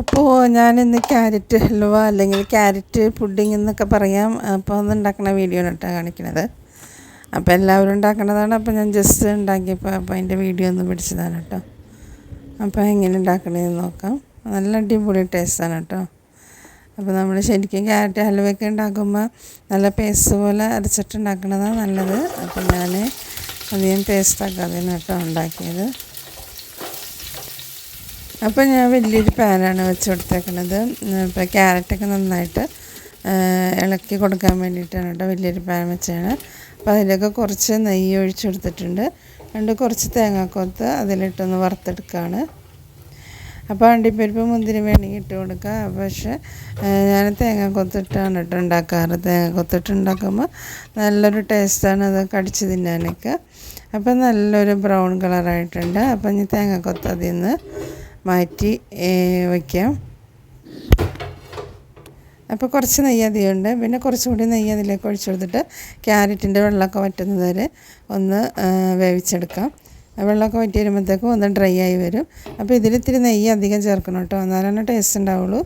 അപ്പോൾ ഞാനിന്ന് ക്യാരറ്റ് ഹൽവ അല്ലെങ്കിൽ ക്യാരറ്റ് പുഡിംഗ് എന്നൊക്കെ പറയാം. അപ്പോൾ ഒന്ന് ഉണ്ടാക്കുന്ന വീഡിയോ കേട്ടോ കാണിക്കുന്നത്. അപ്പോൾ എല്ലാവരും ഉണ്ടാക്കുന്നതാണ്. അപ്പോൾ ഞാൻ ജസ്റ്റ് ഉണ്ടാക്കിയപ്പോൾ അപ്പോൾ അതിന്റെ വീഡിയോ ഒന്ന് പിടിച്ചതാണ് കേട്ടോ. അപ്പോൾ എങ്ങനെ ഉണ്ടാക്കണതെന്ന് നോക്കാം. നല്ല അടിപൊളി ടേസ്റ്റാണ് കേട്ടോ. അപ്പോൾ നമ്മൾ ശരിക്കും ക്യാരറ്റ് ഹൽവയൊക്കെ ഉണ്ടാക്കുമ്പോൾ നല്ല പേസ്റ്റ് പോലെ അരച്ചിട്ട് നല്ലത്. അപ്പോൾ ഞാൻ അധികം പേസ്റ്റ് ആക്കാതെയാണ് കേട്ടോ ഉണ്ടാക്കിയത്. അപ്പോൾ ഞാൻ വലിയൊരു പാനാണ് വെച്ച് കൊടുത്തേക്കുന്നത് ഇപ്പോൾ ക്യാരറ്റൊക്കെ നന്നായിട്ട് ഇളക്കി കൊടുക്കാൻ വേണ്ടിയിട്ടാണ് കേട്ടോ വലിയൊരു പാൻ വെച്ചാണ് അപ്പോൾ അതിലൊക്കെ കുറച്ച് നെയ്യ് ഒഴിച്ചു കൊടുത്തിട്ടുണ്ട്. രണ്ട് കുറച്ച് തേങ്ങാക്കൊത്ത് അതിലിട്ടൊന്ന് വറുത്തെടുക്കുകയാണ് അപ്പോൾ അണ്ടിപ്പരിപ്പ് മുന്തിരി വേണമെങ്കിൽ ഇട്ട് കൊടുക്കുക പക്ഷേ ഞാൻ തേങ്ങ കൊത്തിട്ടാണ് കേട്ടോ ഉണ്ടാക്കാറ്. തേങ്ങ കൊത്തിട്ട് ഉണ്ടാക്കുമ്പോൾ നല്ലൊരു ടേസ്റ്റാണ് അത് കടിച്ച് തിന്നാനൊക്കെ. അപ്പോൾ നല്ലൊരു ബ്രൗൺ കളറായിട്ടുണ്ട്. അപ്പം ഇനി തേങ്ങ കൊത്ത് അതിൽ നിന്ന് മാറ്റി വയ്ക്കാം. അപ്പോൾ കുറച്ച് നെയ്യ് അധികമുണ്ട്. പിന്നെ കുറച്ചുകൂടി നെയ്യ് അതിലേക്ക് ഒഴിച്ചു കൊടുത്തിട്ട് ക്യാരറ്റിന്റെ വെള്ളമൊക്കെ വറ്റുന്നത് വരെ ഒന്ന് വേവിച്ചെടുക്കാം. വെള്ളമൊക്കെ വറ്റി വരുമ്പോഴത്തേക്കും ഒന്ന് ഡ്രൈ ആയി വരും. അപ്പോൾ ഇതിലിത്തിരി നെയ്യ് അധികം ചേർക്കണം കേട്ടോ. എന്നാലാണ് ടേസ്റ്റ് ഉണ്ടാവുള്ളൂ.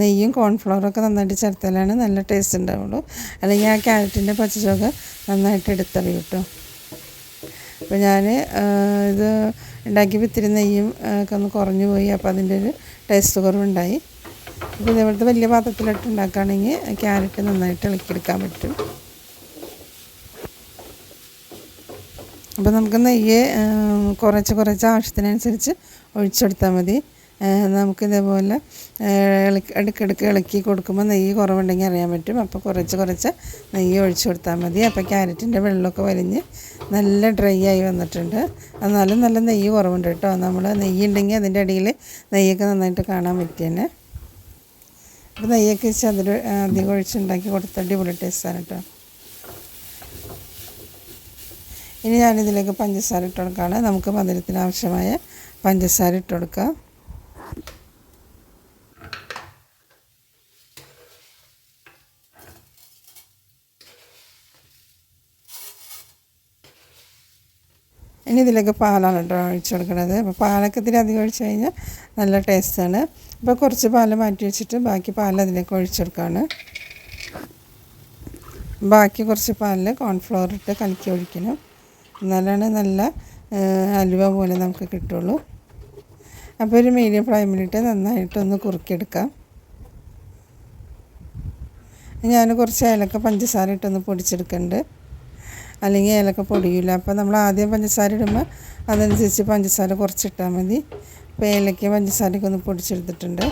നെയ്യും കോൺഫ്ലവറൊക്കെ നന്നായിട്ട് ചേർത്താലാണ് നല്ല ടേസ്റ്റ് ഉണ്ടാവുള്ളൂ. അല്ലെങ്കിൽ ആ ക്യാരറ്റിന്റെ പച്ചച്ചോക്ക് നന്നായിട്ട് എടുത്തറിയും കേട്ടോ. അപ്പോൾ ഞാൻ ഇത് ഉണ്ടാക്കിയപ്പോൾ ഇത്തിരി നെയ്യും ഒക്കെ ഒന്ന് കുറഞ്ഞു പോയി. അപ്പോൾ അതിന്റെ ഒരു ടേസ്റ്റ് കുറവുണ്ടായി. അപ്പോൾ ഇതേപോലത്തെ വലിയ പാത്രത്തിലിട്ട് ഉണ്ടാക്കുകയാണെങ്കിൽ ക്യാരറ്റ് നന്നായിട്ട് ഇളക്കിയെടുക്കാൻ പറ്റും. അപ്പോൾ നമുക്ക് നെയ്യ് കുറച്ച് കുറച്ച് ആവശ്യത്തിനനുസരിച്ച് ഒഴിച്ചെടുത്താൽ മതി. നമുക്കിതേപോലെ ഇടയ്ക്കിടയ്ക്ക് ഇളക്കി കൊടുക്കുമ്പോൾ നെയ്യ് കുറവുണ്ടെങ്കിൽ അറിയാൻ പറ്റും. അപ്പോൾ കുറച്ച് കുറച്ച് നെയ്യ് ഒഴിച്ചു കൊടുത്താൽ മതി. അപ്പോൾ ക്യാരറ്റിന്റെ വെള്ളമൊക്കെ വലിഞ്ഞ് നല്ല ഡ്രൈ ആയി വന്നിട്ടുണ്ട്. എന്നാലും നല്ല നെയ്യ് കുറവുണ്ട് കേട്ടോ. നമ്മൾ നെയ്യ് ഉണ്ടെങ്കിൽ അതിന്റെ അടിയിൽ നെയ്യൊക്കെ നന്നായിട്ട് കാണാൻ പറ്റിയെന്നെ അപ്പോൾ നെയ്യൊക്കെ വെച്ച് അതിൽ അധികം ഒഴിച്ചുണ്ടാക്കി കൊടുത്ത അടിപൊളി ടേസ്റ്റാണ് കേട്ടോ. ഇനി ഞാനിതിലേക്ക് പഞ്ചസാര ഇട്ട് കൊടുക്കുകയാണ്. നമുക്ക് മധുരത്തിന് ആവശ്യമായ പഞ്ചസാര ഇട്ട് കൊടുക്കാം. ഇനി ഇതിലേക്ക് പാലാണ് കേട്ടോ ഒഴിച്ചു കൊടുക്കുന്നത് അപ്പോൾ പാലൊക്കെ ഇതിൽ അധികം ഒഴിച്ച് കഴിഞ്ഞാൽ നല്ല ടേസ്റ്റാണ്. അപ്പോൾ കുറച്ച് പാൽ മാറ്റി വെച്ചിട്ട് ബാക്കി പാൽ അതിലേക്ക് ഒഴിച്ചു കൊടുക്കുകയാണ് ബാക്കി കുറച്ച് പാലിൽ കോൺഫ്ലവർ ഇട്ട് കലക്കി ഒഴിക്കണം. എന്നാലാണ് നല്ല അലുവ പോലെ നമുക്ക് കിട്ടുള്ളൂ. അപ്പോൾ ഒരു മീഡിയം ഫ്ലൈമിലിട്ട് നന്നായിട്ടൊന്ന് കുറുക്കിയെടുക്കാം. ഞാൻ കുറച്ച് ഏലക്ക പഞ്ചസാര ഇട്ടൊന്ന് പൊടിച്ചെടുക്കുന്നുണ്ട് അല്ലെങ്കിൽ ഏലക്ക പൊടിയില്ല. അപ്പോൾ നമ്മൾ ആദ്യം പഞ്ചസാര ഇടുമ്പോൾ അതനുസരിച്ച് പഞ്ചസാര കുറച്ചിട്ടാൽ മതി. അപ്പോൾ ഏലക്ക പഞ്ചസാരയൊക്കെ ഒന്ന് പൊടിച്ചെടുത്തിട്ടുണ്ട്.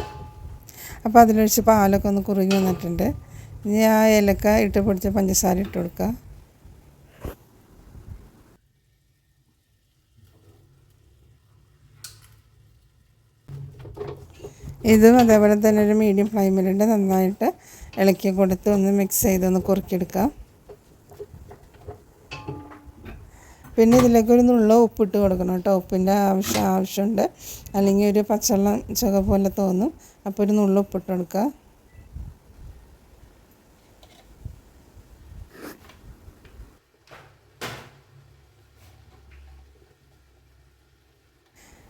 അപ്പോൾ അതിലൊഴിച്ച് പാലൊക്കെ ഒന്ന് കുറുകി വന്നിട്ടുണ്ട്. ഇനി ആ ഏലക്ക ഇട്ട് പൊടിച്ച പഞ്ചസാര ഇട്ട് കൊടുക്കുക ഇതും അതേപോലെ തന്നെ ഒരു മീഡിയം ഫ്ലെയിമിലിട്ട് നന്നായിട്ട് ഇളക്കി കൊടുത്ത് ഒന്ന് മിക്സ് ചെയ്ത് ഒന്ന് കുറുക്കിയെടുക്കാം. പിന്നെ ഇതിലേക്ക് ഒരു നുള്ള ഉപ്പിട്ട് കൊടുക്കണം കേട്ടോ. ഉപ്പിന്റെ ആവശ്യം ആവശ്യമുണ്ട്. അല്ലെങ്കിൽ ഒരു പച്ചവെള്ളം ചുക പോലെ തോന്നും. അപ്പോൾ ഒരു നുള്ള ഉപ്പിട്ട് കൊടുക്കുക.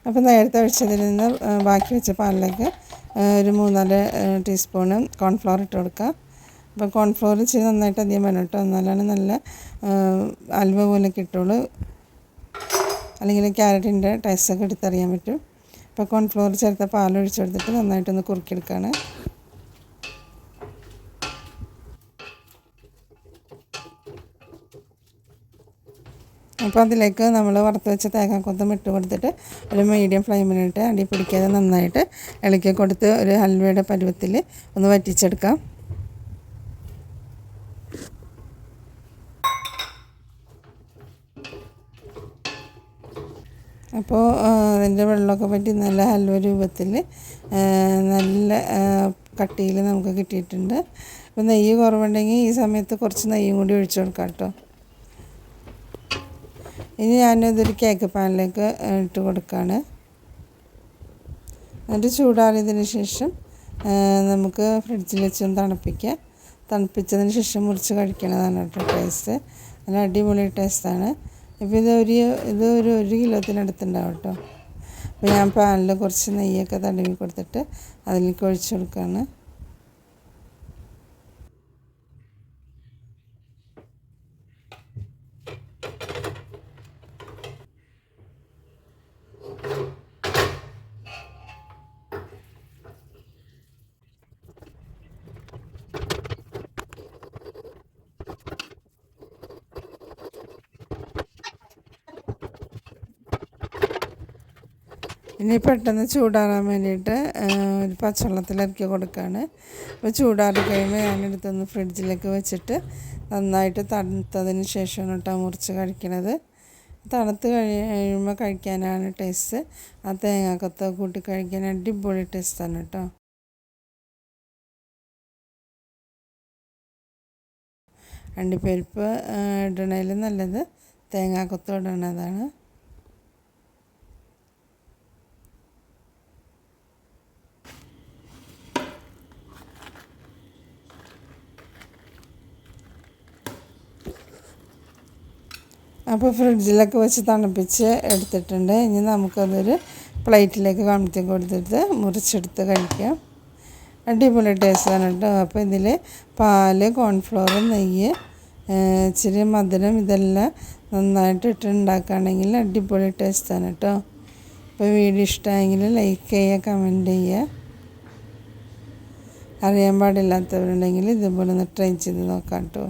അപ്പോൾ നേരത്തെ ഒഴിച്ചതിൽ നിന്ന് ബാക്കി വെച്ച പാലിലേക്ക് ഒരു മൂന്നാൽ ടീസ്പൂണ് കോൺഫ്ലവർ ഇട്ട് കൊടുക്കുക. അപ്പോൾ കോൺഫ്ലോർ ഇച്ചിരി നന്നായിട്ട് അധികം വേണം കേട്ടോ. എന്നാലാണ് നല്ല അൽവ പോലെ കിട്ടുള്ളൂ അല്ലെങ്കിൽ ക്യാരറ്റിന്റെ ടേസ്റ്റൊക്കെ എടുത്തറിയാൻ പറ്റും. അപ്പോൾ കോൺഫ്ലോർ ചേർത്ത പാൽ ഒഴിച്ചെടുത്തിട്ട് നന്നായിട്ടൊന്ന് കുറുക്കിയെടുക്കുകയാണ് അപ്പോൾ അതിലേക്ക് നമ്മൾ വറുത്ത് വെച്ച തേങ്ങാക്കൊത്തം ഇട്ട് കൊടുത്തിട്ട് ഒരു മീഡിയം ഫ്ലെയിമിലിട്ട് അടി പിടിക്കാതെ നന്നായിട്ട് ഇളക്കി കൊടുത്ത് ഒരു ഹൽവയുടെ പരുവത്തിൽ ഒന്ന് വറ്റിച്ചെടുക്കാം. അപ്പോൾ അതിന്റെ വെള്ളമൊക്കെ പറ്റി നല്ല ഹൽവ രൂപത്തിൽ നല്ല കട്ടിയിൽ നമുക്ക് കിട്ടിയിട്ടുണ്ട്. അപ്പോൾ നെയ്യ് കുറവുണ്ടെങ്കിൽ ഈ സമയത്ത് കുറച്ച് നെയ്യും കൂടി ഒഴിച്ചു കൊടുക്കാം കേട്ടോ. ഇനി ഞാനിതൊരു കേക്ക് പാനിലേക്ക് ഇട്ട് കൊടുക്കുകയാണ് എന്നിട്ട് ചൂടാറിയതിന് ശേഷം നമുക്ക് ഫ്രിഡ്ജിൽ വെച്ചൊന്ന് തണുപ്പിക്കാം. തണുപ്പിച്ചതിന് ശേഷം മുറിച്ച് കഴിക്കണതാണ് കേട്ടോ ടേസ്റ്റ് നല്ല അടിപൊളി ടേസ്റ്റാണ് ഇപ്പോൾ ഇത് ഒരു ഇത് ഒരു ഒരു കിലോത്തിനടുത്തുണ്ടാവും കേട്ടോ. അപ്പോൾ ഞാൻ പാനിൽ കുറച്ച് നെയ്യൊക്കെ തടവി കൊടുത്തിട്ട് അതിലേക്ക് ഒഴിച്ചു കൊടുക്കുകയാണ് ഇനി പെട്ടെന്ന് ചൂടാറാൻ വേണ്ടിയിട്ട് ഒരു പച്ചവെള്ളത്തിലിറക്കി കൊടുക്കുകയാണ് അപ്പോൾ ചൂടാറി കഴിയുമ്പോൾ ഞാനെടുത്തൊന്ന് ഫ്രിഡ്ജിലേക്ക് വെച്ചിട്ട് നന്നായിട്ട് തണുത്തതിന് ശേഷമാണ് കേട്ടോ മുറിച്ച് കഴിക്കണത്. തണുത്ത് കഴിയുമ്പോൾ കഴിക്കാനാണ് ടേസ്റ്റ് ആ തേങ്ങാക്കൊത്ത കൂട്ടി കഴിക്കാൻ അടിപൊളി ടേസ്റ്റാണ് കേട്ടോ അണ്ടിപ്പരിപ്പ് ഇടണേൽ നല്ലത് തേങ്ങാക്കൊത്ത് ഇടണതാണ്. അപ്പോൾ ഫ്രിഡ്ജിലൊക്കെ വെച്ച് തണുപ്പിച്ച് എടുത്തിട്ടുണ്ട്. ഇനി നമുക്കതൊരു പ്ലേറ്റിലേക്ക് കമഴ്ത്തി കൊടുത്തിട്ട് മുറിച്ചെടുത്ത് കഴിക്കാം. അടിപൊളി ടേസ്റ്റ് ആണ് കേട്ടോ. അപ്പോൾ ഇതിൽ പാൽ കോൺഫ്ലോർ നെയ്യ് ഇച്ചിരി മധുരം ഇതെല്ലാം നന്നായിട്ട് ഇട്ട് ഉണ്ടാക്കുകയാണെങ്കിൽ അടിപൊളി ആണ് കേട്ടോ. അപ്പോൾ വീഡിയോ ഇഷ്ടമായെങ്കിൽ ലൈക്ക് ചെയ്യുക കമന്റ് ചെയ്യുക. അറിയാൻ പാടില്ലാത്തവരുണ്ടെങ്കിൽ ഇതുപോലെ ഒന്ന് ട്രൈ ചെയ്ത് നോക്കാം കേട്ടോ.